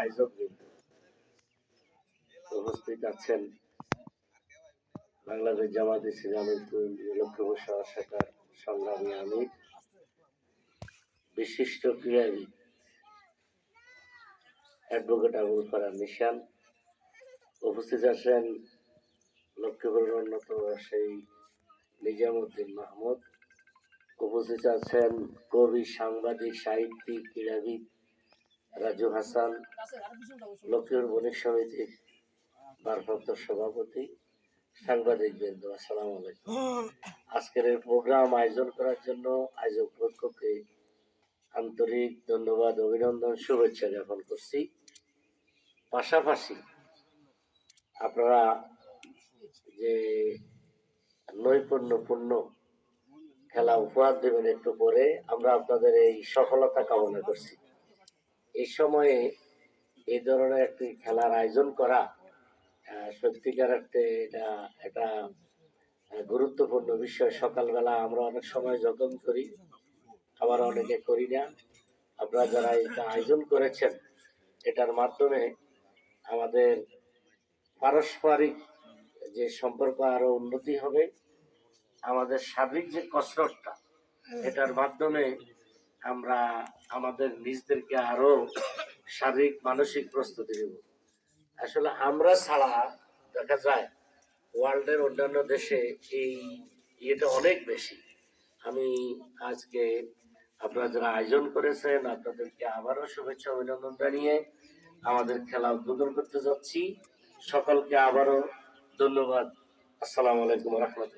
আয়োজক উপস্থিত আছেন, বাংলাদেশ জামাত ইসলামের লক্ষ্মীপুর সহ শাখার সংগ্রামী আমির, বিশিষ্ট ক্রীড়াবিদ অ্যাডভোকেট আবুল ফারান নিশান, উপস্থিত আছেন লক্ষ্মীপুরের অন্যতম সেই নিজামুদ্দিন মাহমুদ, উপস্থিত আছেন কবি, সাংবাদিক, সাহিত্যিক, ক্রীড়াবিদ রাজু হাসান লক্ষ্মীপুর বণিক সমিতির ভারপ্রাপ্ত সভাপতি, সাংবাদিক বৃন্দ, আসসালাম আলাইকুম। আজকের এই প্রোগ্রাম আয়োজন করার জন্য আয়োজক পক্ষকে আন্তরিক ধন্যবাদ, অভিনন্দন, শুভেচ্ছা জ্ঞাপন করছি। পাশাপাশি আপনারা যে নৈপুণ্যপূর্ণ খেলা উপহার দেবেন একটু পরে, আমরা আপনাদের এই সফলতা কামনা করছি। এই সময়ে এই ধরনের একটি খেলার আয়োজন করা সত্যিকার অর্থে এটা একটা গুরুত্বপূর্ণ বিষয়। সকালবেলা আমরা অনেক সময় যত্ন করি আবার অনেকে করি না। আপনারা যারা এটা আয়োজন করেছেন এটার মাধ্যমে আমাদের পারস্পরিক যে সম্পর্ক আরও উন্নতি হবে। আমাদের সার্বিক যে কসরতটা এটার মাধ্যমে আমরা আমাদের নিজদেরকে আরও শারীরিক, মানসিক প্রস্তুতি দেব। আসলে আমরা ছাড়া, দেখা যায়, ওয়ার্ল্ডের অন্যান্য দেশে এই ইয়েটা অনেক বেশি। আমি আজকে আপনারা যারা আয়োজন করেছেন, আপনাদেরকে আবারও শুভেচ্ছা, অভিনন্দন জানিয়ে আমাদের খেলা উদ্বোধন করতে যাচ্ছি। সকলকে আবারও ধন্যবাদ। আসসালামু আলাইকুম রহমতুল্লাহ।